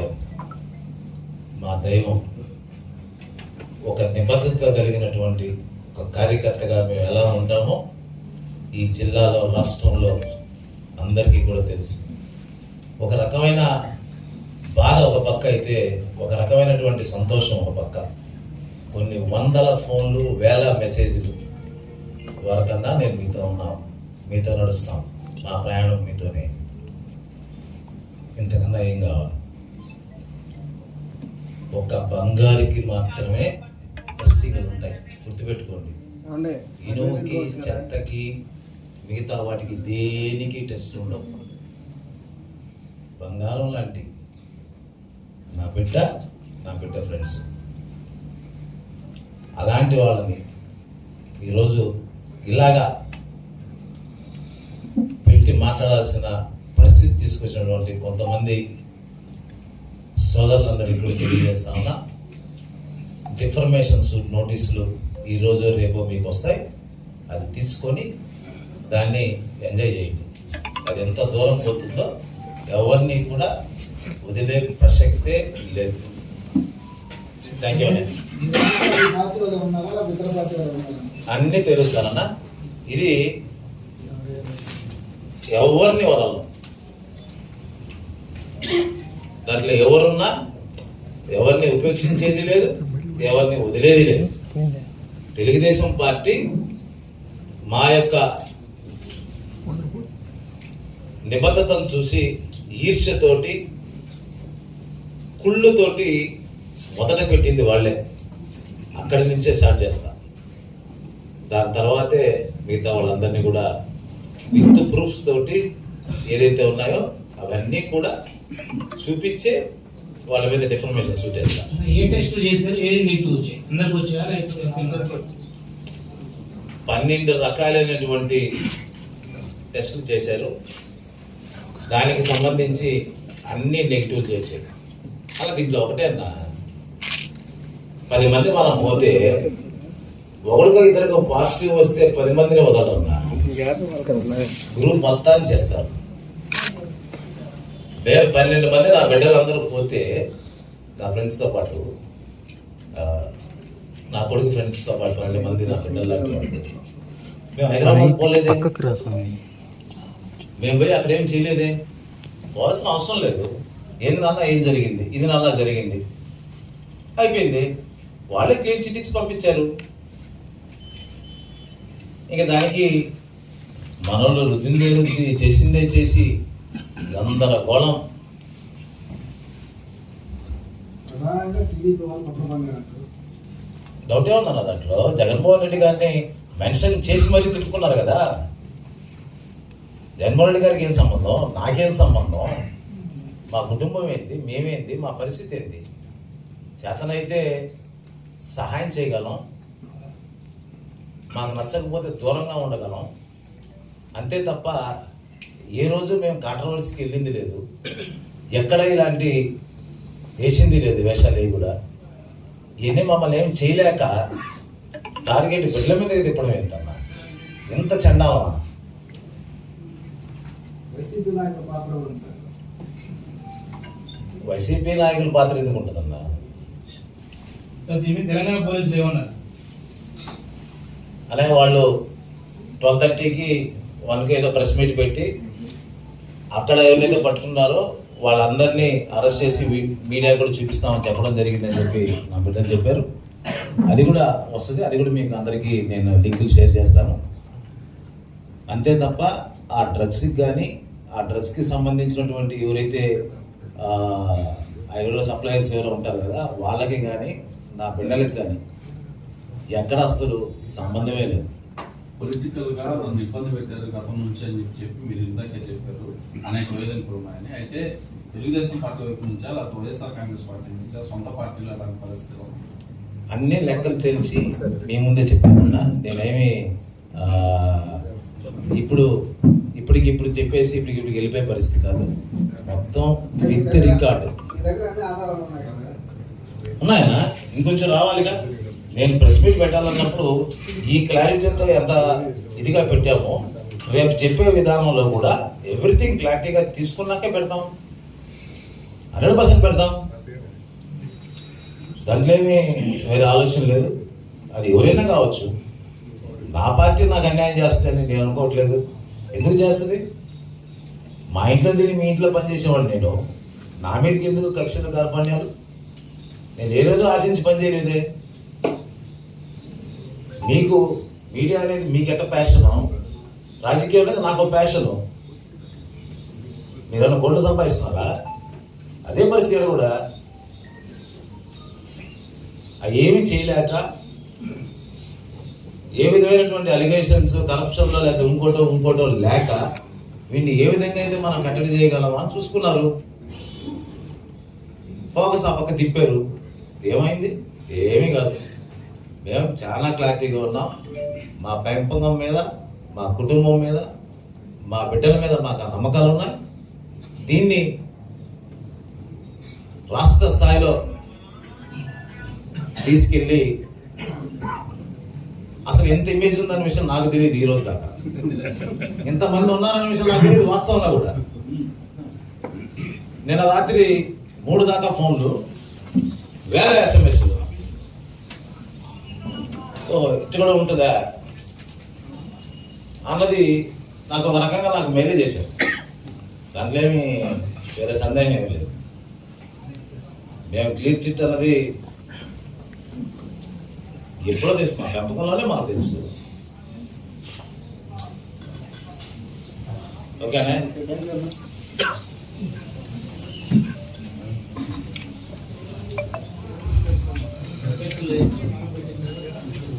గారు మా దైవం ఒక నిబద్ధత కలిగినటువంటి ఒక కార్యకర్తగా మేము ఎలా ఉంటామో ఈ జిల్లాలో రాష్ట్రంలో అందరికీ కూడా తెలుసు. ఒక రకమైన బాధ ఒక పక్క అయితే ఒక రకమైనటువంటి సంతోషం ఒక పక్క. కొన్ని వందల ఫోన్లు వేల మెసేజ్లు వరకన్నా నేను మీతో ఉన్నాను మీతో నడుస్తాం మా ప్రయాణం మీతోనే. ఇంతకన్నా ఏం కావాలి? ఒక బంగారుకి మాత్రమే టెస్టింగ్లు ఉంటాయి. గుర్తుపెట్టుకోండి? ఇనుముకి చెత్తకి మిగతా వాటికి దేనికి టెస్ట్ ఉండవు. బంగారం లాంటి నా బిడ్డ నా బిడ్డ ఫ్రెండ్స్ అలాంటి వాళ్ళని ఈరోజు ఇలాగా పెట్టి మాట్లాడాల్సిన పరిస్థితి తీసుకొచ్చినటువంటి కొంతమంది సోదరులందరికీ ఇక్కడ తెలియజేస్తా ఉన్నా. డిఫర్మేషన్ సూట్ నోటీసులు ఈ రోజు రేపు మీకు వస్తాయి. అది తీసుకొని దాన్ని ఎంజాయ్ చేయండి. అది ఎంత దూరం పోతుందో ఎవరిని కూడా వదిలే ప్రసక్తే లేదు. థ్యాంక్ యూ అండి. అన్నీ తెలుస్తానన్నా ఇది ఎవరిని వదలం దాంట్లో ఎవరున్నా ఎవరిని ఉపేక్షించేది లేదు ఎవరిని వదిలేది లేదు. తెలుగుదేశం పార్టీ మా యొక్క నిబద్ధతను చూసి ఈర్ష్యతోటి కుళ్ళుతోటి మొదట పెట్టింది వాళ్ళే. అక్కడి నుంచే స్టార్ట్ చేస్తా. దాని తర్వాతే మిగతా వాళ్ళందరినీ కూడా విత్ ప్రూఫ్స్ తోటి ఏదైతే ఉన్నాయో అవన్నీ కూడా చూపించే వాళ్ళ మీద డిఫర్మేషన్ సూట్ చేస్తా ఏ టెస్ట్ చేశారు? ఏది వచ్చాయి? అందరికి వచ్చాయా? లేకపోతే అందరికి పన్నెండు రకాలైనటువంటి టెస్టులు చేశారు. దానికి సంబంధించి అన్ని నెగిటివ్ చేశారు. అలా దీంట్లో ఒకటే అన్న. పది మంది మనం పోతే ఒకడికో ఇద్దరికో పాజిటివ్ వస్తే పది మందిని వదలన్నా గ్రూప్ మొత్తాన్ని చేస్తారు. మేము పన్నెండు మంది నా బిడ్డలందరూ పోతే నా ఫ్రెండ్స్తో పాటు నా కొడుకు ఫ్రెండ్స్తో పాటు పన్నెండు మంది నా బిడ్డలు లాంటి హైదరాబాద్ పోలేదే. మేము పోయి అక్కడ ఏం చేయలేదే? పోవాల్సిన అవసరం లేదు. ఏంది నాన్న ఏం జరిగింది? ఇది నాన్న జరిగింది. అయిపోయింది. వాళ్ళే క్లీన్ చిట్ ఇచ్చి పంపించారు. ఇక దానికి మనోళ్ళు రుద్దిందే రుద్ది చేసిందే చేసి గందరగోళం డౌటే ఉందన్న దాంట్లో. జగన్మోహన్ రెడ్డి గారిని మెన్షన్ చేసి మరీ తిట్టుకున్నారు కదా. జగన్మోహన్ రెడ్డి గారికి ఏం సంబంధం? నాకేం సంబంధం? మా కుటుంబం ఏంటి మేమేంటి మా పరిస్థితి ఏంటి చేతనైతే సహాయం చేయగలం. మాకు నచ్చకపోతే దూరంగా ఉండగలం. అంతే తప్ప ఏ రోజు మేము కాంట్రవర్సీకి వెళ్ళింది లేదు. ఎక్కడ ఇలాంటి వేసింది లేదు వేషాలు కూడా. ఇవన్నీ మమ్మల్ని ఏం చేయలేక టార్గెట్ బిడ్డల మీదకి తిప్పడం ఏంటన్నా ఎంత చండాలమా? వైసీపీ నాయకుల పాత్ర ఉంది సార్? వైసీపీ నాయకుల పాత్ర ఎందుకు ఉంటుందన్నా మీద తెలంగాణ పోలీసులు ఏమన్నారు? అలాగే వాళ్ళు ట్వెల్వ్ థర్టీకి వన్కి ఏదో ప్రెస్ మీట్ పెట్టి అక్కడ ఎవరైతే పట్టుకున్నారో వాళ్ళందరినీ అరెస్ట్ చేసి మీ- మీడియా కూడా చూపిస్తామని చెప్పడం జరిగిందని చెప్పి నా బిడ్డలు చెప్పారు. అది కూడా వస్తుంది అది కూడా మీకు అందరికీ నేను లింకులు షేర్ చేస్తాను. అంతే తప్ప ఆ డ్రగ్స్కి కానీ ఆ డ్రగ్స్కి సంబంధించినటువంటి ఎవరైతే ఎవరో సప్లయర్స్ ఎవరో ఉంటారు కదా వాళ్ళకి కానీ నా బిడ్డలకి కానీ ఎక్కడ అసలు సంబంధమే లేదు. పొలిటికల్గా నన్ను ఇబ్బంది పెట్టారు గతం నుంచి అని చెప్పి మీరు ఇందాకే చెప్పారు. అనేక వేదనలు ఉన్నాయని. అయితే తెలుగుదేశం పార్టీ వైపు నుంచా లేకపోతే వైఎస్ఆర్ కాంగ్రెస్ పార్టీ నుంచా సొంత పార్టీలో అలాంటి పరిస్థితులు? అన్ని లెక్కలు తెలిసి మీ ముందే చెప్పానున్నా. నేనేమి ఆ, ఇప్పుడు ఇప్పటికి ఇప్పుడు చెప్పేసి ఇప్పటికి ఇప్పుడు వెళ్ళిపోయే పరిస్థితి కాదు. మొత్తం విత్ రికార్డు. ఉన్నాయనా ఇంకొంచెం రావాలిగా? నేను ప్రెస్ మీట్ పెట్టాలన్నప్పుడు ఈ క్లారిటీతో ఎంత ఇదిగా పెట్టామో రేపు చెప్పే విధానంలో కూడా ఎవ్రీథింగ్ క్లారిటీగా తీసుకున్నాకే పెడతాం. హండ్రెడ్ పర్సెంట్ పెడతాం. దాంట్లో ఏమీ వేరే ఆలోచన లేదు. అది ఎవరైనా కావచ్చు. నా పార్టీ నాకు అన్యాయం చేస్తుందని నేను అనుకోవట్లేదు. ఎందుకు చేస్తుంది? మా ఇంట్లో తిరిగి మీ ఇంట్లో పనిచేసేవాడు నేను. నా మీదకి ఎందుకు కక్షలు కార్పణ్యాలు నేను ఏ రోజు ఆశించి పనిచేయలేదే. మీకు మీడియా అనేది మీకెట్ట ప్యాషను రాజకీయం అనేది నాకు ప్యాషను మీరన్నా గొడ్లు సంపాదిస్తున్నారా? అదే పరిస్థితి కూడా అవి ఏమీ చేయలేక ఏ విధమైనటువంటి అలిగేషన్స్ కరప్షన్లో లేక ఇంకోటో ఇంకోటో లేక వీడిని ఏ విధంగా అయితే మనం కట్టడి చేయగలమా అని చూసుకున్నారు. ఫోకస్ ఆ పక్క తిప్పారు. ఏమైంది? ఏమీ కాదు. మేము చాలా క్లారిటీగా ఉన్నాం. మా పెంపకం మీద మా కుటుంబం మీద మా బిడ్డల మీద మాకు నమ్మకాలు ఉన్నాయి. దీన్ని రాష్ట్ర స్థాయిలో తీసుకెళ్ళి అసలు ఎంత ఇమేజ్ ఉందనే విషయం నాకు తెలియదు ఈ రోజు దాకా. ఎంతమంది ఉన్నారనే విషయం నాకు తెలియదు వాస్తవంగా కూడా. నిన్న రాత్రి మూడు దాకా ఫోన్లు వేరే ఎస్ఎంఎస్లు ఓహో ఇటు కూడా ఉంటుందా? అన్నది నాకు ఒక రకంగా నాకు మేలే చేశారు. దానిలేమి వేరే సందేహం ఏమి లేదు. మేము క్లీన్ చిట్ అన్నది ఎప్పుడో తెలుసు మా పెంపకంలోనే మాకు తెలుసు. ఓకేనా? Thank you.